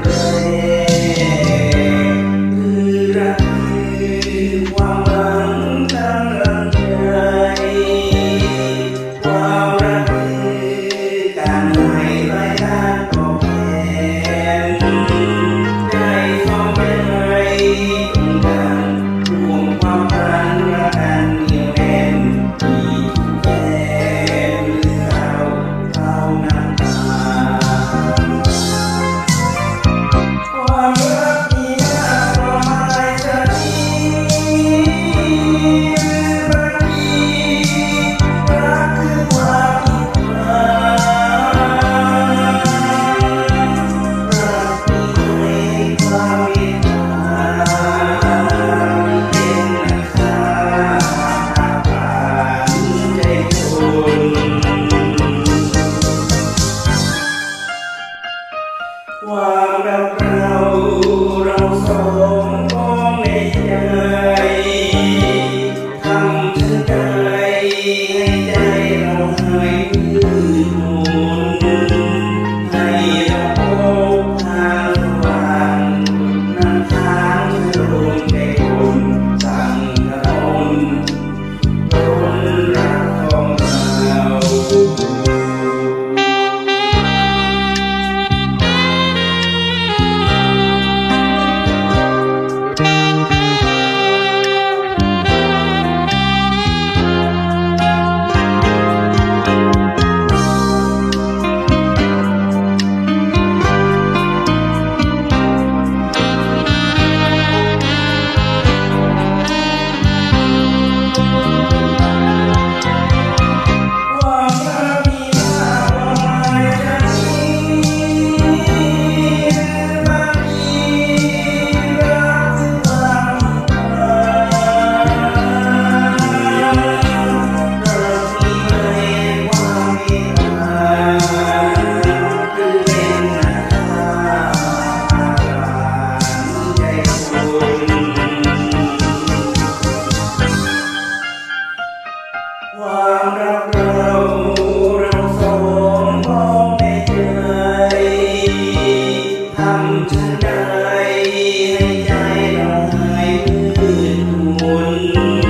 Thank ความรักเราเราสองมองในใจ you.